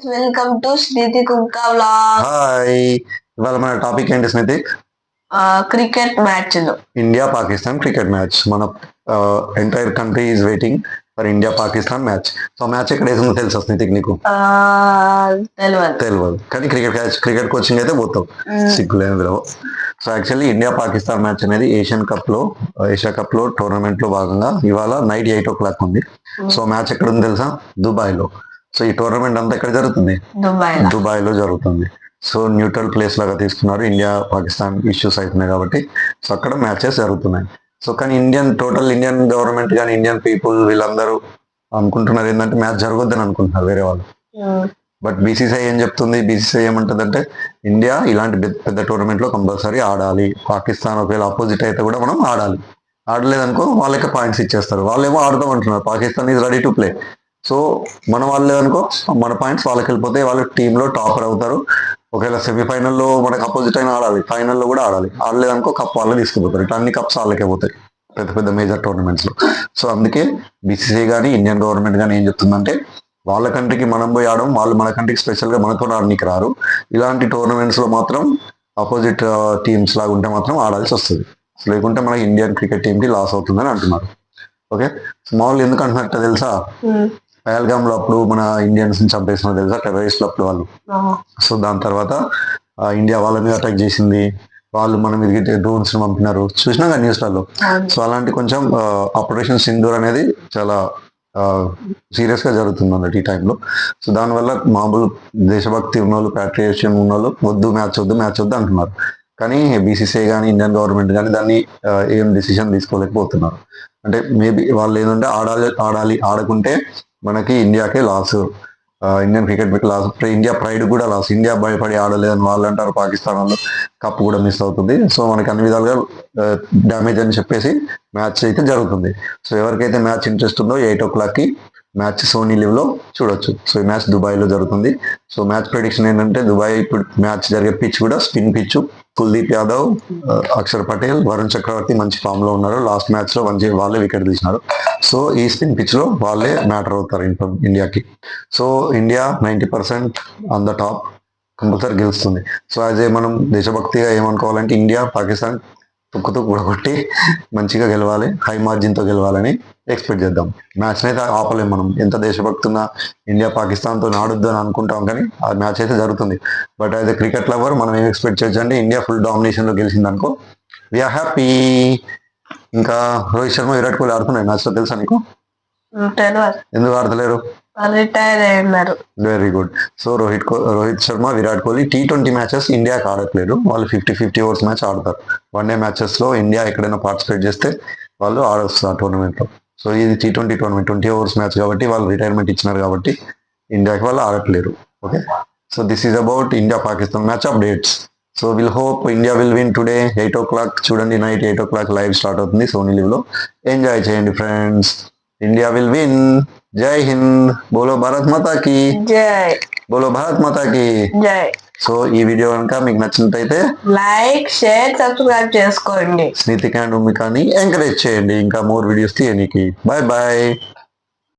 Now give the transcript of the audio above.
Welcome to Sniti కుక్క vlog hi ఇవాళ మన టాపిక్ ఏంటి స్మితి? క్రికెట్ మ్యాచ్లు ఇండియా పాకిస్తాన్ క్రికెట్ మ్యాచ్ మన entire country is waiting for India Pakistan match so match ఎక్కడ వేసిందో తెలుసా స్మితికి నీకు? తెలియదు కానీ క్రికెట్ మ్యాచ్ క్రికెట్ కోచింగ్ అయితే పోతాం. సిగ్గులేదు so actually India Pakistan match అనేది ఏషియన్ కప్లో ఏషియా కప్లో టోర్నమెంట్లో భాగంగా ఇవాళ నైట్ ఎయిట్ ఓ క్లాక్ ఉంది సో మ్యాచ్ ఎక్కడ ఉంది తెలుసా? దుబాయ్లో. సో ఈ టోర్నమెంట్ అంతా ఎక్కడ జరుగుతుంది? దుబాయ్లో జరుగుతుంది. సో న్యూట్రల్ ప్లేస్ లాగా తీసుకున్నారు. ఇండియా పాకిస్తాన్ ఇష్యూస్ అవుతున్నాయి కాబట్టి సో అక్కడ మ్యాచెస్ జరుగుతున్నాయి. సో కానీ ఇండియన్ టోటల్ ఇండియన్ గవర్నమెంట్ కానీ ఇండియన్ పీపుల్ వీళ్ళందరూ అనుకుంటున్నారు ఏంటంటే మ్యాచ్ జరగొద్దని అనుకుంటున్నారు వేరే వాళ్ళు. బట్ బీసీసీఐ ఏం చెప్తుంది? బీసీసీఐ ఏమంటుందంటే ఇండియా ఇలాంటి పెద్ద పెద్ద టోర్నమెంట్లో కంపల్సరీ ఆడాలి. పాకిస్తాన్ ఒకవేళ ఆపోజిట్ అయితే కూడా మనం ఆడాలి. ఆడలేదనుకో వాళ్ళకి పాయింట్స్ ఇచ్చేస్తారు. వాళ్ళేమో ఆడదాం అంటున్నారు. Pakistan is ready to play so మన వాళ్ళు అనుకో మన పాయింట్స్ వాళ్ళకి వెళ్ళిపోతే వాళ్ళు టీంలో టాపర్ అవుతారు. ఒకవేళ సెమీఫైనల్లో మనకు అపోజిట్ అయినా ఆడాలి ఫైనల్లో కూడా ఆడాలి. ఆడలేదనుకో కప్ వాళ్ళే తీసుకుపోతారు. ఇట్లా అన్ని కప్స్ వాళ్ళకే పోతాయి పెద్ద పెద్ద మేజర్ టోర్నమెంట్స్లో. సో అందుకే బీసీసీ కానీ ఇండియన్ గవర్నమెంట్ కానీ ఏం చెప్తుందంటే వాళ్ళ కంట్రీకి మనం పోయి ఆడడం వాళ్ళు మన కంట్రీకి స్పెషల్గా మనతో ఆడడానికి రారు. ఇలాంటి టోర్నమెంట్స్లో మాత్రం అపోజిట్ టీమ్స్ లాగా ఉంటే మాత్రం ఆడాల్సి వస్తుంది. లేకుంటే మన ఇండియన్ క్రికెట్ టీంకి కి లాస్ అవుతుందని అంటున్నారు. ఓకే? మామూలు ఎందుకు అంటున్నట్టు తెలుసా? పహల్గామ్లో అప్పుడు మన ఇండియన్స్ని చంపేసిన తెలుసా? టెర్రరిస్ట్ అప్పుడు వాళ్ళు. సో దాని తర్వాత ఇండియా వాళ్ళ మీద అటాక్ చేసింది. వాళ్ళు మన మీద డ్రోన్స్ పంపినారు. చూసినా కదా న్యూస్లలో సో అలాంటి కొంచెం ఆపరేషన్ సింధూర్ అనేది చాలా సీరియస్గా జరుగుతుంది అన్నట్టు ఈ టైంలో సో దానివల్ల మామూలు దేశభక్తి ఉన్న వాళ్ళు ప్యాట్రియేషన్ ఉన్న వాళ్ళు వద్దు మ్యాచ్ వద్దు మ్యాచ్ వద్దు అంటున్నారు. కానీ బీసీసీఐ కానీ ఇండియన్ గవర్నమెంట్ కానీ దాన్ని ఏం డిసిషన్ తీసుకోలేకపోతున్నారు. అంటే మేబీ వాళ్ళు ఏంటంటే ఆడాలి ఆడాలి ఆడకుంటే మనకి ఇండియాకే లాస్ ఇండియన్ క్రికెట్ మీకు లాస్ ఇండియా ప్రైడ్ కూడా లాస్ ఇండియా భయపడి ఆడలేదని వాళ్ళు అంటారు పాకిస్తాన్ వాళ్ళు కప్ కూడా మిస్ అవుతుంది. సో మనకి అన్ని విధాలుగా డ్యామేజ్ అని చెప్పేసి మ్యాచ్ అయితే జరుగుతుంది. సో ఎవరికైతే మ్యాచ్ ఇంట్రెస్ట్ ఉందో ఎయిట్ ఓ క్లాక్కి మ్యాచ్ సోనీ లివ్లో చూడొచ్చు. సో ఈ మ్యాచ్ దుబాయ్లో జరుగుతుంది. సో మ్యాచ్ ప్రొడిక్షన్ ఏంటంటే దుబాయ్ ఇప్పుడు మ్యాచ్ జరిగే పిచ్ కూడా స్పిన్ పిచ్. కుల్దీప్ యాదవ్ అక్షర్ పటేల్ వరుణ్ చక్రవర్తి మంచి ఫామ్లో ఉన్నారు. లాస్ట్ మ్యాచ్లో మంచి వాళ్ళే వికెట్ తీసినారు. సో ఈ స్పిన్ పిచ్లో వాళ్ళే మ్యాటర్ అవుతారు ఇంట్లో ఇండియాకి. So India ninety percent on the top compulsory గెలుస్తుంది. సో యాజ్ ఏ మనం దేశభక్తిగా ఏమనుకోవాలంటే ఇండియా పాకిస్తాన్ తుక్కుతో కూడగొట్టి మంచిగా గెలవాలి హై మార్జిన్తో గెలవాలని ఎక్స్పెక్ట్ చేద్దాం. మ్యాచ్ అయితే ఆపలేం మనం. ఎంత దేశభక్తున్నా ఇండియా పాకిస్తాన్తో ఆడొద్దు అని అనుకుంటాం కానీ ఆ మ్యాచ్ అయితే జరుగుతుంది. బట్ యాజ్ క్రికెట్ లవర్ మనం ఏం ఎక్స్పెక్ట్ చేయొచ్చు అంటే ఇండియా ఫుల్ డామినేషన్లో గెలిచింది అనుకో వీఆర్ హ్యాపీ ఇంకా రోహిత్ శర్మ విరాట్ కోహ్లీ ఆడుతున్నాయి మ్యాచ్లో తెలుసు తెలుసా నీకు? ఎందుకు ఆడతలేరు? Very good so Rohit Rohit Sharma Virat Kohli T twenty matches ఇండియాకి ఆడట్లేదు వాళ్ళు ఫిఫ్టీ ఫిఫ్టీ ఓవర్స్ మ్యాచ్ ఆడతారు. వన్ డే మ్యాచెస్లో ఇండియా ఎక్కడైనా పార్టిసిపేట్ చేస్తే వాళ్ళు ఆడొస్తారు ఆ టోర్నమెంట్లో. సో ఇది T twenty tournament twenty overs match కాబట్టి వాళ్ళు రిటైర్మెంట్ ఇచ్చినారు కాబట్టి ఇండియాకి వాళ్ళు ఆడట్లేరు. Okay so this is about India Pakistan match updates so will hope India will win today eight o'clock చూడండి night eight o'clock live start అవుతుంది Sony లివ్లో. Enjoy చేయండి ఫ్రెండ్స్ ఇండియా విల్ విన్ జై హింద్ బోలో భారత్ మాతా కి జై బోలో భారత్ మాతా కి జై సో ఈ వీడియో కనుక మీకు నచ్చినట్టయితే లైక్ షేర్ సబ్స్క్రైబ్ చేసుకోండి. స్నితిక అండ్ ఉమికాని ఎంకరేజ్ చేయండి. ఇంకా మోర్ వీడియోస్ తీయడానికి బాయ్ బాయ్